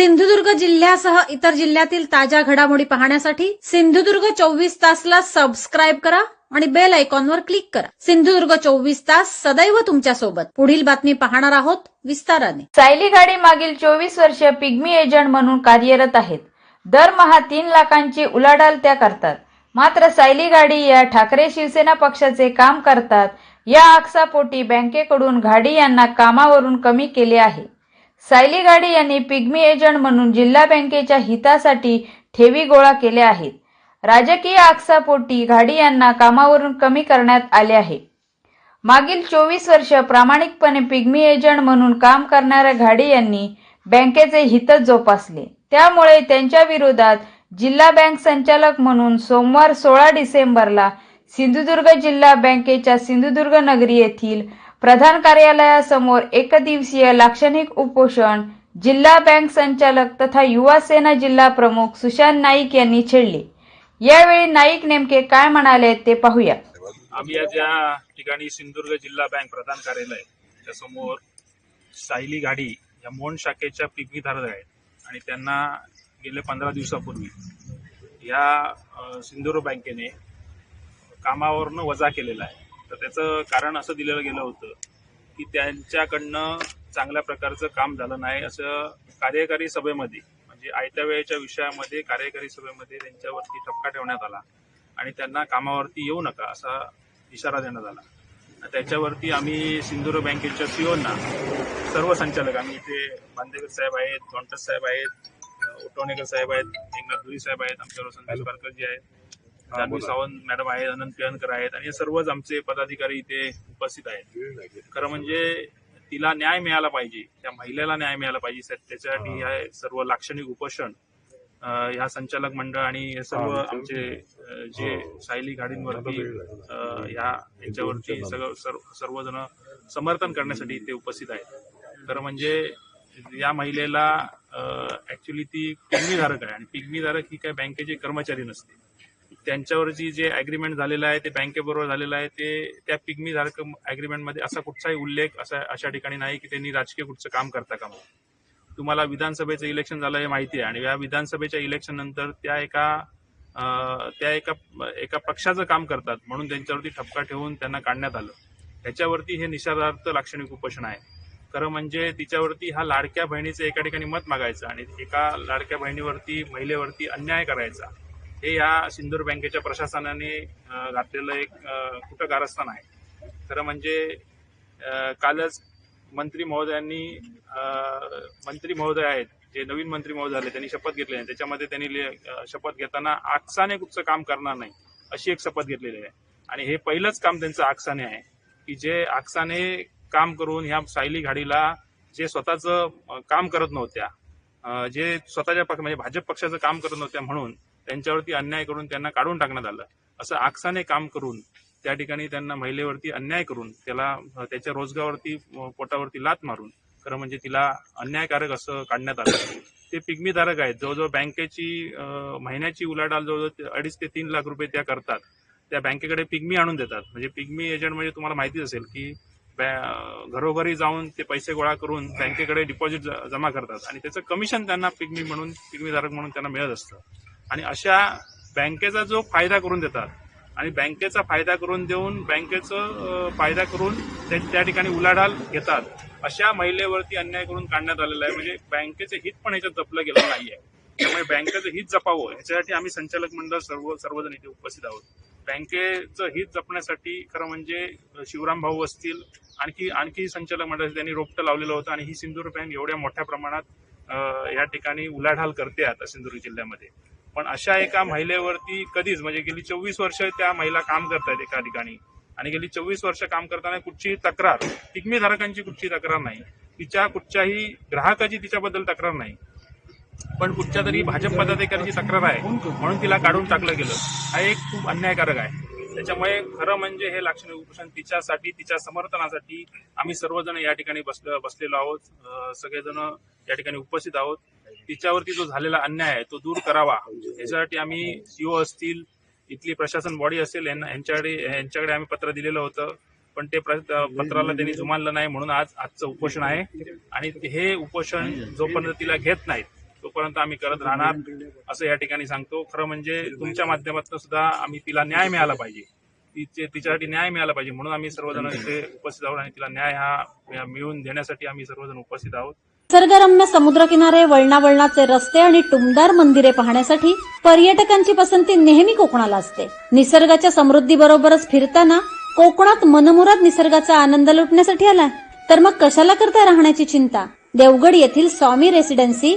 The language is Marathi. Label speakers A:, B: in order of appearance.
A: सिंधुदुर्ग जिल्ह्यासह इतर जिल्ह्यातील ताज्या घडामोडी पाहण्यासाठी सिंधुदुर्ग चोवीस तासला सबस्क्राईब करा आणि बेल आयकॉनवर क्लिक करा. सिंधुदुर्ग चोवीस तास सदैव तुमच्यासोबत. पुढील बातमी पाहणार आहोत विस्ताराने.
B: सायली गाडी मागील चोवीस वर्ष पिग्मी एजंट म्हणून कार्यरत आहेत. दरमहा तीन लाखांची उलाढाल त्या करतात. मात्र सायली गाडी या ठाकरे शिवसेना पक्षाचे काम करतात. या आक्सापोटी बँकेकडून घाडी यांना कामावरून कमी केले आहे. सायली गाडे यांनी पिग्मी एजंट म्हणून जिल्हा बँकेच्या हितासाठी ठेवी गोळा केल्या आहेत. राजकीय आकसापोटी घाडी यांना कामावरून कमी करण्यात आले आहे. मागील चोवीस वर्ष प्रामाणिकपणे पिग्मी एजंट म्हणून काम करणाऱ्या घाडी यांनी बँकेचे हितच जोपासले. त्यामुळे त्यांच्या विरोधात जिल्हा बँक संचालक म्हणून सोमवार सोळा डिसेंबरला सिंधुदुर्ग जिल्हा बँकेच्या सिंधुदुर्ग नगरी येथील प्रधान कार्यालयासमोर एकदिवसीय लाक्षणिक उपोषण जिल्हा बँक संचालक तथा युवा सेना जिल्हा प्रमुख सुशांत नाईक यांनी छेडले. यावेळी नाईक नेमके काय म्हणाले ते पाहूया.
C: आम्ही आज या ठिकाणी सिंधुदुर्ग जिल्हा बँक प्रधान कार्यालय च्या समोर सायली गाडी या मोहन शाखेच्या पिकवीधारक आहेत आणि त्यांना गेले पंधरा दिवसापूर्वी या सिंधुदुर्ग बँकेने कामावरनं वजा केलेला आहे. तर त्याचं कारण असं दिलेलं गेलं होतं की त्यांच्याकडनं चांगल्या प्रकारचं काम झालं नाही. असं कार्यकारी सभेमध्ये म्हणजे आयत्या वेळेच्या विषयामध्ये कार्यकारी सभेमध्ये त्यांच्यावरती ठपका ठेवण्यात आला आणि त्यांना कामावरती येऊ नका असा इशारा देण्यात आला. त्याच्यावरती आम्ही सिंधुदुर्ग बँकेच्या सीओना सर्व संचालक आम्ही इथे बांदेकर साहेब आहेत धोंटस साहेब आहेत उटवणेकर साहेब आहेत एकनाथ धुरी साहेब आहेत आमच्यावर संदेश पारकरजी आहेत. जान्हवी सावंत मॅडम आहेत अनंत पिळणकर आहेत आणि हे सर्वच आमचे पदाधिकारी इथे उपस्थित आहेत. खरं म्हणजे तिला न्याय मिळाला पाहिजे त्या महिलेला न्याय मिळाला पाहिजे त्याच्यासाठी हे. सर्व लाक्षणिक उपोषण ह्या संचालक मंडळ आणि हे सर्व आमचे अं, जे सायली गाडींवरती ह्या याच्यावरती सगळं सर्व- सर्वजण समर्थन करण्यासाठी इथे उपस्थित आहेत. तर म्हणजे या महिलेला ऍक्च्युली ती पिग्मीधारक आहे आणि पिग्मीधारक ही काय बँकेचे कर्मचारी नसते. त्यांच्यावरची जे अग्रीमेंट झालेलं आहे ते बँकेबरोबर झालेलं आहे ते त्या पिग्मी धारक अग्रीमेंटमध्ये असा कुठचाही उल्लेख असा अशा ठिकाणी नाही की त्यांनी राजकीय कुठचं काम करता का मग तुम्हाला विधानसभेचं इलेक्शन झालं हे माहिती आहे आणि या विधानसभेच्या इलेक्शन नंतर त्या एका त्या एका एका पक्षाचं काम करतात म्हणून त्यांच्यावरती ठपका ठेवून त्यांना काढण्यात आलं. त्याच्यावरती हे निषेधार्थ लाक्षणिक उपोषण आहे. खरं म्हणजे तिच्यावरती हा लाडक्या बहिणीचं एका ठिकाणी मत मागायचं आणि एका लाडक्या बहिणीवरती महिलेवरती अन्याय करायचा. हे या सिंधूर बँकेच्या प्रशासनाने घातलेलं एक कुठं कारस्थान आहे. खरं म्हणजे कालच मंत्री महोदयांनी मंत्री महोदय आहेत जे नवीन मंत्री महोदय झाले त्यांनी शपथ घेतली आहे. त्याच्यामध्ये त्यांनी ले- शपथ घेताना आकसाने कुठचं काम करणार नाही अशी एक शपथ घेतलेली आहे. आणि हे पहिलंच काम त्यांचं आकसाने आहे की जे आक्साने काम करून ह्या सायली घाडीला जे स्वतःचं काम करत नव्हत्या जे स्वतःच्या पक्ष म्हणजे भाजप पक्षाचं काम करत नव्हत्या म्हणून त्यांच्यावरती अन्याय करून त्यांना काढून टाकण्यात आलं. असं आक्साने काम करून त्या ठिकाणी त्यांना महिलेवरती अन्याय करून त्याला त्याच्या रोजगारावरती पोटावरती लात मारून खरं म्हणजे तिला अन्यायकारक असं काढण्यात आलं. ते पिग्मीधारक आहेत. जवळजवळ बँकेची महिन्याची उलाढाल जवळजवळ अडीच ते तीन लाख रुपये त्या करतात. त्या बँकेकडे पिग्मी आणून देतात. म्हणजे पिग्मी एजंट म्हणजे तुम्हाला माहितीच असेल की बॅ- घरोघरी जाऊन ते पैसे गोळा करून बँकेकडे डिपॉझिट जमा करतात. आणि त्याचं कमिशन त्यांना पिग्मी म्हणून पिग्मीधारक म्हणून त्यांना मिळत असतं. आणि अशा बँकेचा जो फायदा करून देतात आणि बँकेचा फायदा करून देऊन बँकेचं फायदा करून ते त्या ठिकाणी उलाढाल घेतात अशा महिलेवरती अन्याय करून काढण्यात आलेला आहे. म्हणजे बँकेचं हित पण याच्यात जपलं गेलं नाहीये. त्यामुळे बँकेचं हित जपावं याच्यासाठी आम्ही संचालक मंडळ सर्व सर्वजण इथे उपस्थित आहोत. बँकेचं हित जपण्यासाठी खरं म्हणजे शिवराम भाऊ असतील आणखी आणखी संचालक मंडळ त्यांनी रोपटं लावलेलं होतं आणि ही सिंधुदुर्ग बँक एवढ्या मोठ्या प्रमाणात या ठिकाणी उलाढाल करते आता सिंधुदुर्ग जिल्ह्यामध्ये. पण अशा एका महिलेवरती कधीच म्हणजे गेली चोवीस वर्ष त्या महिला काम करतायत एका ठिकाणी. आणि गेली चोवीस वर्ष काम करताना कुठची तक्रार पिग्मीधारकांची कुठची तक्रार नाही. तिच्या कुठच्याही ग्राहकाची तिच्याबद्दल तक्रार नाही. पण कुठच्या तरी भाजप पदाधिकाऱ्यांची तक्रार आहे म्हणून तिला काढून टाकलं गेलं. हा एक खूप अन्यायकारक आहे. त्याच्यामुळे खरं म्हणजे हे लाक्षणिक उपोषण तिच्यासाठी तिच्या समर्थनासाठी आम्ही सर्वजण या ठिकाणी बसल बसलेलो आहोत. सगळेजण या ठिकाणी उपस्थित आहोत. तिच्यावरती जो झालेला अन्याय आहे तो दूर करावा. याच्यासाठी आम्ही सीओ असतील इथली प्रशासन बॉडी असेल यांच्याकडे यांच्याकडे आम्ही पत्र दिलेलं होतं. पण ते प्र- पत्राला त्यांनी जुमानलं नाही म्हणून आज आजचं उपोषण आहे. आणि हे उपोषण जोपर्यंत तिला घेत नाहीत तोपर्यंत आम्ही करत राहणार असं या ठिकाणी सांगतो. खरं म्हणजे तुमच्या माध्यमातून सुद्धा आम्ही तिला न्याय मिळाला पाहिजे. तिचे तिच्यासाठी न्याय मिळाला पाहिजे. म्हणून आम्ही सर्वजण इथे उपस्थित आहोत आणि तिला न्याय हा मिळवून देण्यासाठी आम्ही सर्वजण उपस्थित आहोत.
A: निसर्गरम्य समुद्रकिनारे वळणावळणाचे रस्ते आणि टुमदार मंदिरे पाहण्यासाठी पर्यटकांची पसंती नेहमी कोकणाला असते. निसर्गाच्या समृद्धीबरोबरच फिरताना कोकणात मनमुराद निसर्गाचा आनंद लुटण्यासाठी आला तर मग कशाला करता राहण्याची चिंता? देवगड येथील Swami residency